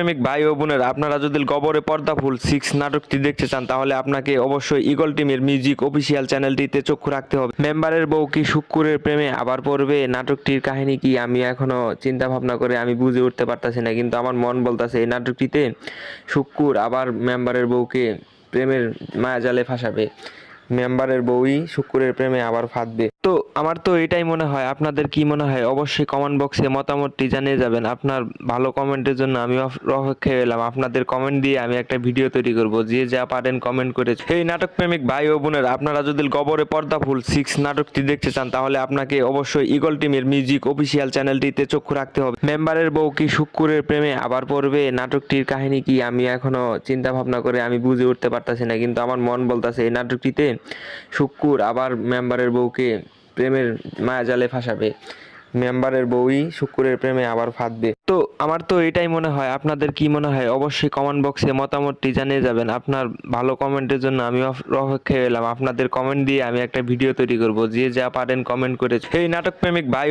প্রেমিক ভাই ও বোনের, আপনারা যদি গবরে পর্দা ফুল সিক্স নাটকটি দেখতে চান, তাহলে আপনাকে অবশ্যই ইগল টিমের মিউজিক অফিসিয়াল চ্যানেলটিতে চক্ষু রাখতে হবে। মেম্বারের বউ কি শুক্কুরের প্রেমে আবার পড়বে? নাটকটির কাহিনী কি? আমি এখনও চিন্তা ভাবনা করে আমি বুঝে উঠতে পারতাছি না, কিন্তু আমার মন বলতাছে এই নাটকটিতে শুক্কুর আবার মেম্বারের বউকে প্রেমের মায়াজালে ফাঁসাবে। মেম্বারের বউই শুক্কুরের প্রেমে আবার ফাঁদবে তো আমার তো এটাই মনে হয়, আপনাদের কি মনে হয়? অবশ্যই কমেন্ট বক্সে মতামতটি জানিয়ে যাবেন। আপনার ভালো কমেন্টের জন্য আমি অপেক্ষায় এলাম আপনাদের কমেন্ট দিয়ে আমি একটা ভিডিও তৈরি করব। যে যা পারেন কমেন্ট করে এই নাটক প্রেমিক ভাই ও বোনের, আপনারা যদি গবরে পর্দা ফুল সিক্স নাটকটি দেখতে চান, তাহলে আপনাকে অবশ্যই ইগল টিমের মিউজিক অফিসিয়াল চ্যানেলটিতে চক্ষু রাখতে হবে। মেম্বারের বউ কি শুক্কুরের প্রেমে আবার পড়বে? নাটকটির কাহিনী কি আমি এখনও চিন্তা ভাবনা করে আমি বুঝে উঠতে পারতাছি না, কিন্তু আমার মন বলতাছে, এই নাটকটিতে শুক্কুর আবার মেম্বারের বউকে প্রেমের মায়াজালে ফাঁসাবে। মেম্বারের বউই শুক্কুরের প্রেমে আবার ফাঁদবে। তো আমার তো এটাই মনে হয়, আপনাদের কি মনে হয়? অবশ্যই কমেন্ট বক্সে মতামতটি জানিয়ে যাবেন। আপনার ভালো কমেন্টের জন্য আমি অপেক্ষা অপেক্ষায় এলাম আপনাদের কমেন্ট দিয়ে আমি একটা ভিডিও তৈরি করব। যে যা পারেন কমেন্ট করে এই নাটক প্রেমিক ভাই